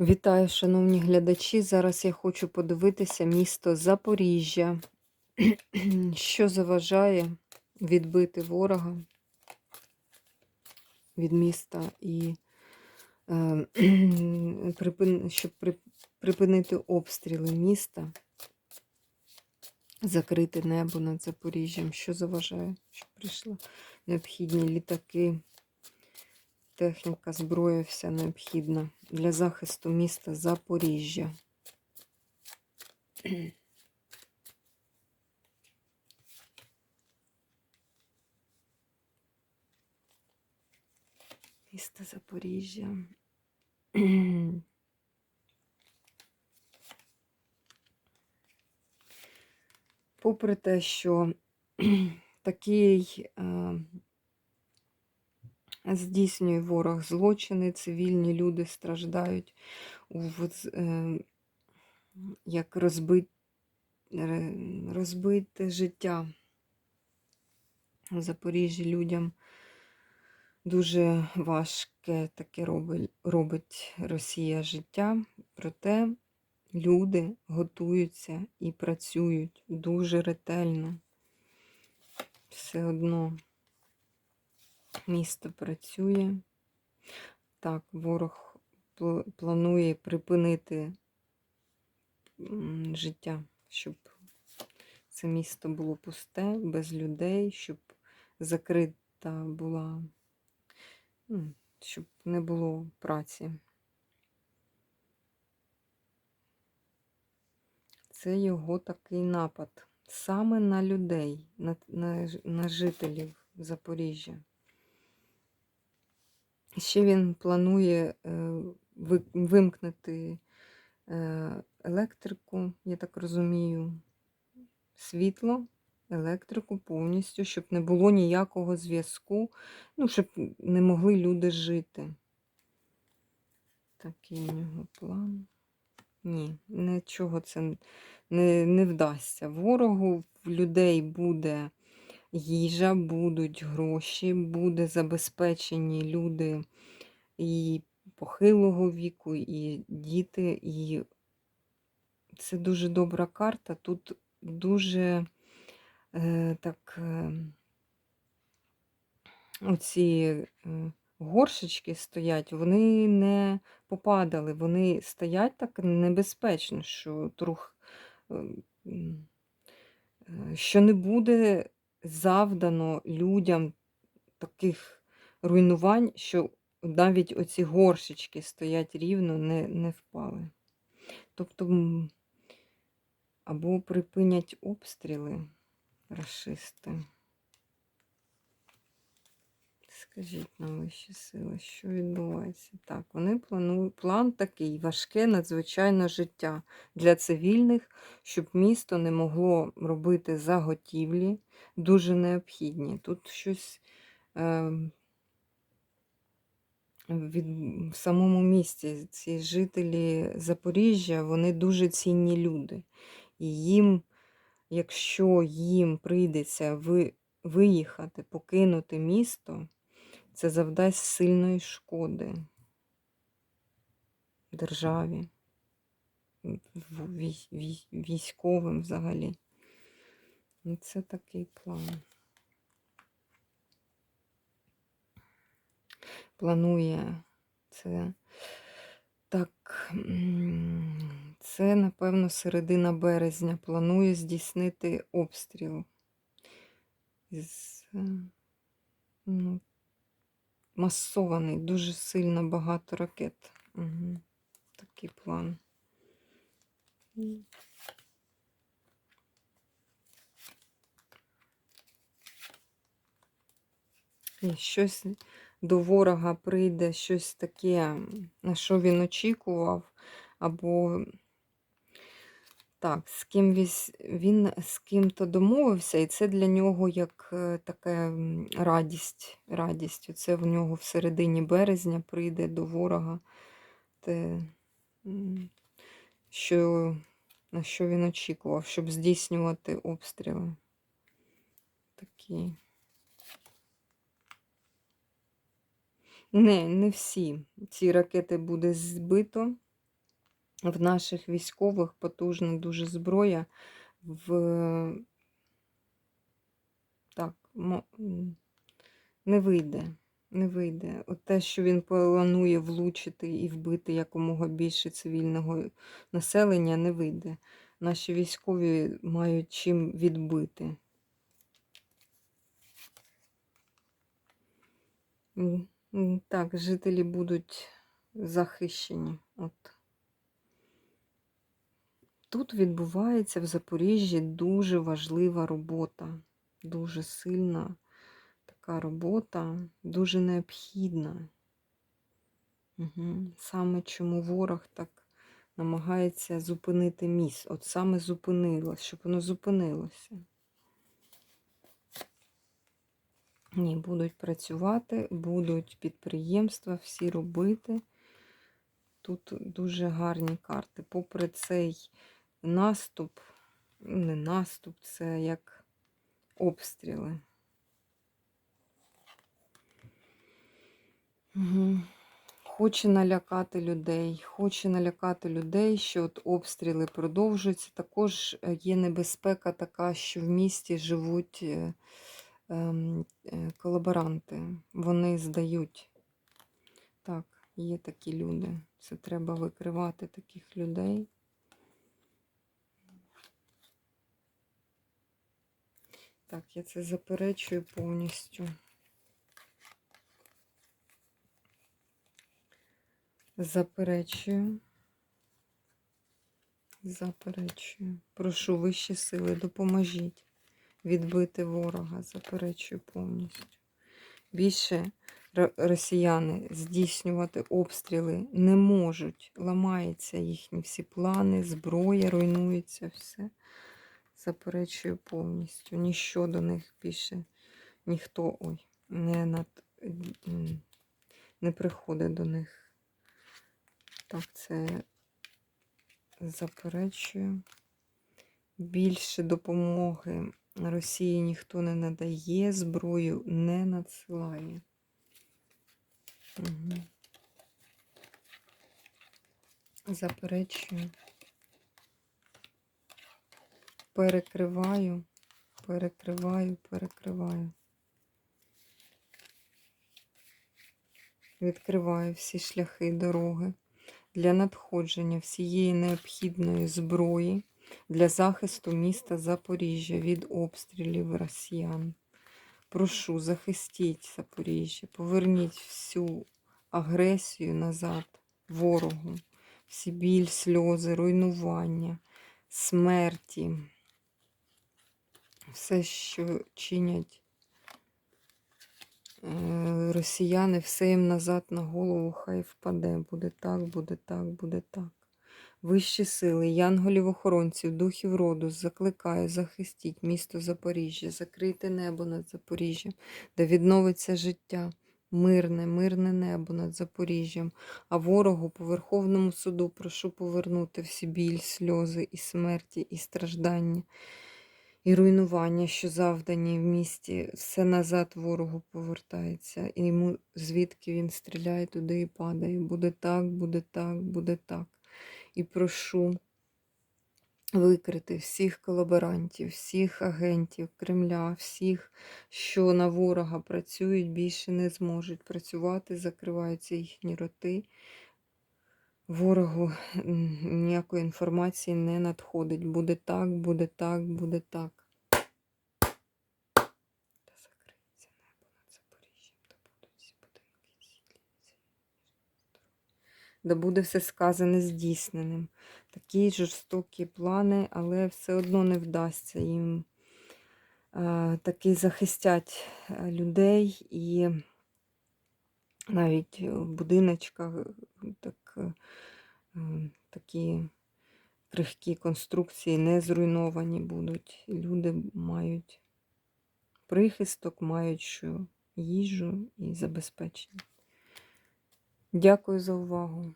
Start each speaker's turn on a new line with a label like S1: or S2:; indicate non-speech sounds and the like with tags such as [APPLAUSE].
S1: Вітаю, шановні глядачі. Зараз я хочу подивитися місто Запоріжжя, [CLEARS THROAT] що заважає відбити ворога від міста і е, [CLEARS THROAT] щоб припинити обстріли міста, закрити небо над Запоріжжям. Що заважає, щоб прийшли необхідні літаки, техніка, зброя вся необхідна для захисту міста Запоріжжя. [CLEARS THROAT] Місто Запоріжжя. [CLEARS THROAT] Попри те, що [CLEARS THROAT] такий е, здійснює ворог злочини, цивільні люди страждають, в, е, як розбит, розбите життя в Запоріжжі людям. Дуже важке таке робить, робить Росія життя, проте люди готуються і працюють дуже ретельно. Все одно місто працює. Так, ворог планує припинити життя, щоб це місто було пусте, без людей, щоб закрита була, щоб не було праці. Це його такий напад саме на людей, на, на, на жителів Запоріжжя. Ще він планує е, вимкнути е, електрику, я так розумію, світло, електрику повністю, щоб не було ніякого зв'язку, ну, щоб не могли люди жити. Такий у нього план. Ні, нічого це не, не вдасться. Ворогу в людей буде їжа, будуть гроші, буде забезпечені люди і похилого віку, і діти. І це дуже добра карта. Тут дуже е, так е, оці е, горшечки стоять, вони не попадали, вони стоять так небезпечно, що трух, е, м, е, що не буде завдано людям таких руйнувань, що навіть оці горшечки стоять рівно, не, не впали. Тобто, або припинять обстріли рашисти. Скажіть нам вищі сили, що відбувається? Так, вони планують план такий важке, надзвичайно життя для цивільних, щоб місто не могло робити заготівлі, дуже необхідні. Тут щось е, від, в самому місті ці жителі Запоріжжя, вони дуже цінні люди. І їм, якщо їм прийдеться ви, виїхати, покинути місто, це завдасть сильної шкоди державі, військовим взагалі. Ну, Це такий план. Планує це так. Це, напевно, середина березня. Планує здійснити обстріл. Із, е, ну, масований, дуже сильно багато ракет. Угу. Такий план. І щось до ворога прийде, щось таке, на що він очікував, або так, з ким він з ким-то домовився, і це для нього як е, така радість. радість. Це в нього в середині березня прийде до ворога, те, що, на що він очікував, щоб здійснювати обстріли. Такі. Не, не всі. Ці ракети буде збито. В наших військових потужна дуже зброя в так, не вийде. Не вийде. От те, що він планує влучити і вбити якомога більше цивільного населення, не вийде. Наші військові мають чим відбити. Так, жителі будуть захищені. От. Тут відбувається в Запоріжжі дуже важлива робота, дуже сильна така робота, дуже необхідна. Угу. Саме чому ворог так намагається зупинити міст. От саме зупинилось, щоб воно зупинилося. Ні, будуть працювати, будуть підприємства всі робити. Тут дуже гарні карти. Попри цей наступ, не наступ, це як обстріли. Угу. Хоче налякати людей, хоче налякати людей, що от обстріли продовжуються. Також е, є небезпека така, що в місті живуть е, ем, е, колаборанти. Вони здають. Так, є такі люди. Це треба викривати таких людей. Так, я це заперечую повністю. Заперечую. Заперечую. Прошу вищі сили, допоможіть відбити ворога. Заперечую повністю. Більше росіяни здійснювати обстріли не можуть. Ламаються їхні всі плани, зброя, руйнується все. Заперечую повністю. Ніщо до них більше ніхто ой, не, над, не приходить до них. Так, це заперечую. Більше допомоги Росії ніхто не надає, зброю не надсилає. Угу. Заперечую. Перекриваю, перекриваю, перекриваю. Відкриваю всі шляхи дороги для надходження всієї необхідної зброї для захисту міста Запоріжжя від обстрілів росіян. Прошу, захистіть Запоріжжя, поверніть всю агресію назад ворогу, всі біль, сльози, руйнування, смерті, все, що чинять е, росіяни, все їм назад на голову хай впаде. Буде так, буде так, буде так. Вищі сили, янголів-охоронців, духів роду, закликаю, захистіть місто Запоріжжя, закрийте небо над Запоріжжям, де відновиться життя, мирне, мирне небо над Запоріжжям, а ворогу по Верховному суду прошу повернути всі біль, сльози і смерті, і страждання, і руйнування, що завдані в місті, все назад ворогу повертається, і йому звідки він стріляє, туди і падає. Буде так, буде так, буде так і прошу викрити всіх колаборантів, всіх агентів Кремля, всіх, що на ворога працюють, більше не зможуть працювати, закриваються їхні роти. Ворогу ніякої інформації не надходить. Буде так, буде так, буде так. Та закриється небо над Запоріжжям, та будуть будинки цілі, да буде все сказане здійсненим. Такі жорстокі плани, але все одно не вдасться їм е, таки захистять е, людей і навіть в будиночках е, так, е, е, такі крихкі конструкції не зруйновані будуть. Люди мають прихисток, мають що їжу і забезпечення. Дякую за увагу.